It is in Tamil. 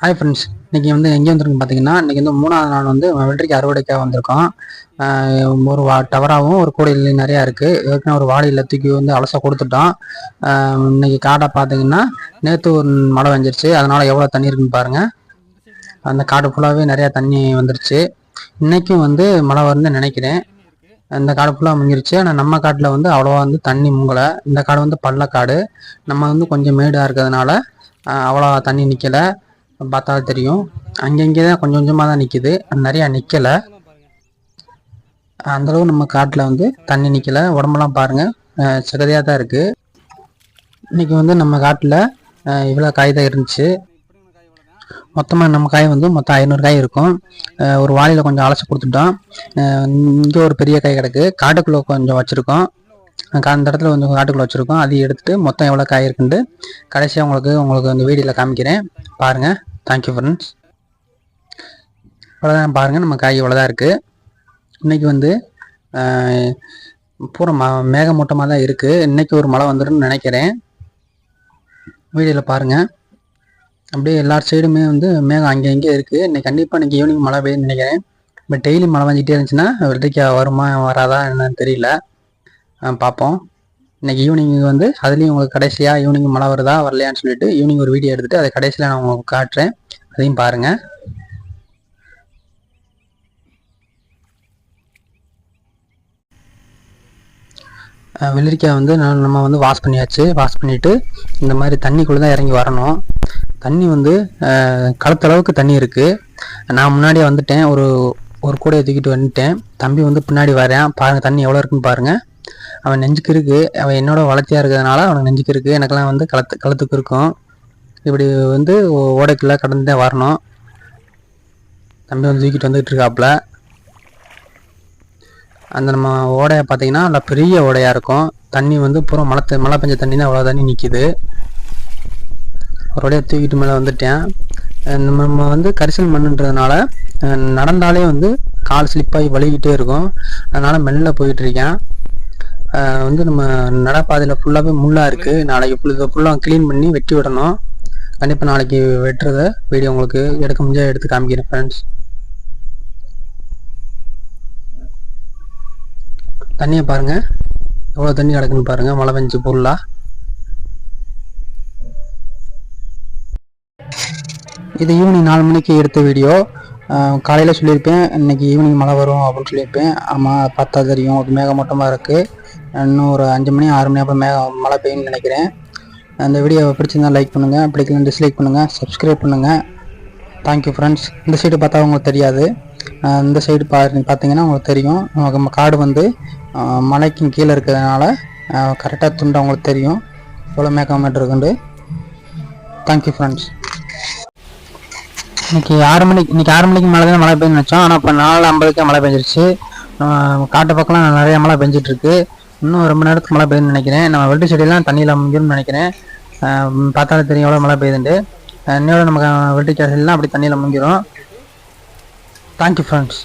ஹாய் ஃப்ரெண்ட்ஸ் இன்னைக்கு வந்து எங்கே வந்துருக்குன்னு பார்த்தீங்கன்னா இன்றைக்கி வந்து மூணாவது நாள் வந்து வெள்ளரிக்காய் அறுவடைக்காக வந்திருக்கோம். ஒரு வா டவராகவும் ஒரு கூடையில் நிறையா இருக்குது ஏற்கனவே ஒரு வாளியில் தூக்கி வந்து அலச கொடுத்துட்டோம். இன்றைக்கி இன்னைக்கு காடை பார்த்தீங்கன்னா நேற்று ஒரு மழை வந்துருச்சு அதனால் எவ்வளோ தண்ணி இருக்குன்னு பாருங்கள் அந்த காடு ஃபுல்லாகவே நிறையா தண்ணி வந்துருச்சு. இன்றைக்கும் வந்து மழை வரும்னு நினைக்கிறேன். இந்த காடு ஃபுல்லாக முங்கிருச்சு. ஆனால் நம்ம காட்டில் வந்து அவ்வளோவா வந்து தண்ணி முங்கலை. இந்த காடு வந்து பள்ளக்காடு. நம்ம வந்து கொஞ்சம் மேடாக இருக்கிறதுனால அவ்வளோ தண்ணி நிற்கலை பார்த்தா தெரியும். அங்கங்கே தான் கொஞ்சம் கொஞ்சமாக தான் நிற்கிது நிறையா நிற்கலை அந்தளவு நம்ம காட்டில் வந்து தண்ணி நிற்கலை உடம்பெல்லாம் பாருங்கள் சகதியாக தான் இருக்குது இன்றைக்கி வந்து நம்ம காட்டில் இவ்வளோ காய் தான் இருந்துச்சு. மொத்தமாக நம்ம காய் வந்து மொத்தம் ஐநூறு காய் இருக்கும். ஒரு வாளியில் கொஞ்சம் அலசி கொடுத்துட்டோம். இங்கே ஒரு பெரிய காய் கிடக்கு. காட்டுக்குள்ளே கொஞ்சம் வச்சுருக்கோம். அந்த இடத்துல கொஞ்சம் காட்டுக்குள்ளே வச்சுருக்கோம். அதையும் எடுத்துகிட்டு மொத்தம் எவ்வளோ காய் இருக்குன்ட்டு கடைசியாக உங்களுக்கு உங்களுக்கு அந்த வீடியோவில் காமிக்கிறேன். பாருங்கள் தேங்க்யூ ஃப்ரெண்ட்ஸ் இவ்வளோதான் பாருங்கள் நம்ம காய் இவ்வளோதான் இருக்குது இன்றைக்கி வந்து பூரா ம மேகமூட்டமாக தான் இருக்குது இன்றைக்கி ஒரு மழை வந்துடும்னு நினைக்கிறேன். வீடியோவில் பாருங்கள் அப்படியே எல்லா சைடுமே வந்து மேகம் அங்கே இங்கே இருக்குது இன்னைக்கு கண்டிப்பாக இன்னைக்கு ஈவினிங் மழை பெய்யும்னு நினைக்கிறேன். இப்போ டெய்லி மழை வந்துக்கிட்டே இருந்துச்சுன்னா வெள்ளரிக்காய் வருமா வராதா என்னன்னு தெரியல. பார்ப்போம். இன்னைக்கு ஈவினிங் வந்து அதுலேயும் உங்களுக்கு கடைசியாக ஈவினிங் மழை வருதா வரலையான்னு சொல்லிட்டு ஈவினிங் ஒரு வீடியோ எடுத்துகிட்டு அதை கடைசியில் நான் உங்களுக்கு காட்டுறேன். அதையும் பாருங்கள் வெள்ளரிக்காய் வந்து நான் நம்ம வந்து வாஷ் பண்ணியாச்சு. வாஷ் பண்ணிவிட்டு இந்த மாதிரி தண்ணிக்குள்ளே தான் இறங்கி வரணும். தண்ணி வந்து களத்தளவுக்கு தண்ணி இருக்குது நான் முன்னாடியே வந்துட்டேன். ஒரு ஒரு கூடையை தூக்கிட்டு வந்துட்டேன். தம்பி வந்து பின்னாடி வரேன் பாருங்கள் தண்ணி எவ்வளோ இருக்குன்னு பாருங்கள் அவன் நெஞ்சுக்கு இருக்கு. அவன் என்னோட வளர்த்தியாக இருக்கிறதுனால அவனுக்கு நெஞ்சுக்கு இருக்கு. எனக்கெல்லாம் வந்து களத்து களத்துக்கு இருக்கும். இப்படி வந்து ஓ- ஓடைக்குள்ளே கடந்து தான் வரணும். தம்பி வந்து தூக்கிட்டு வந்துகிட்டு இருக்காப்புல. அந்த நம்ம ஓடையை பார்த்தீங்கன்னா நல்லா பெரிய ஓடையாக இருக்கும். தண்ணி வந்து பூரா மழை மழை பெஞ்ச தண்ணி தான் அவ்வளோ தண்ணி நிற்கிது ஒரு தூக்கிட்டு மேலே வந்துட்டேன். நம்ம வந்து கரிசல் மண்ணுன்றதுனால நடந்தாலே வந்து கால் ஸ்லிப்பாகி வலிக்கிட்டே இருக்கும். அதனால் மெல்ல போயிட்டுருக்கேன் வந்து நம்ம நடப்பாதையில் ஃபுல்லாகவே முள்ளாக இருக்குது நாளைக்கு ஃபுல் இதை ஃபுல்லாக க்ளீன் பண்ணி வெட்டி விடணும். கண்டிப்பாக நாளைக்கு வெட்டுறத வீடியோ உங்களுக்கு எடுக்க முடிஞ்சால் எடுத்து காமிக்கிறேன் ஃப்ரெண்ட்ஸ் தண்ணியை பாருங்கள் எவ்வளோ தண்ணி கிடக்குன்னு பாருங்கள் மழை பெஞ்சு பொருளாக இது ஈவினிங் நாலு மணிக்கு எடுத்த வீடியோ காலையில் சொல்லியிருப்பேன் இன்னைக்கு ஈவினிங் மழை வரும் அப்படின்னு சொல்லியிருப்பேன். ஆமாம் பார்த்தா தெரியும். ஒரு மேகமூட்டமாக இருக்குது இன்னும் ஒரு அஞ்சு மணி ஆறு மணி அப்புறம் மேக மழை பெய்யும்னு நினைக்கிறேன். அந்த வீடியோ பிடிச்சிருந்தா லைக் பண்ணுங்கள் பிடிக்கலன்னு டிஸ்லைக் பண்ணுங்கள் சப்ஸ்கிரைப் பண்ணுங்கள் தேங்க்யூ ஃப்ரெண்ட்ஸ் இந்த சைடு பார்த்தா உங்களுக்கு தெரியாது. இந்த சைடு பா பார்த்தீங்கன்னா உங்களுக்கு தெரியும். நம்ம காடு வந்து மலைக்கும் கீழே இருக்கிறதுனால கரெக்டாக துண்டு உங்களுக்கு தெரியும். எவ்வளோ மேக்கமேட் இருக்குண்டு தேங்க்யூ ஃப்ரெண்ட்ஸ் இன்னைக்கு ஆறு மணிக்கு இன்னைக்கு ஆறு மணிக்கு மேலே தான் மழை பெய்யும்னு நினச்சோம். ஆனால் இப்போ நாலு ஐம்பதுக்கே மழை பெஞ்சிருச்சு. காட்டு பக்கம்லாம் நிறைய மழை பெஞ்சிட்டு இருக்கு இன்னும் ரொம்ப நேரத்துக்கு மழை பெய்யும்னு நினைக்கிறேன். நம்ம வெள்ளி செடியெல்லாம் தண்ணியில் அமைஞ்சிரும்னு நினைக்கிறேன். பார்த்தாலும் பார்த்தாலே தெரியும் எவ்வளோ மழை பெய்யுதுண்டு இன்னையோட நமக்கு வெள்ளி செடியெல்லாம் அப்படி தண்ணியில் முங்கிரும் தேங்க்யூ ஃப்ரெண்ட்ஸ்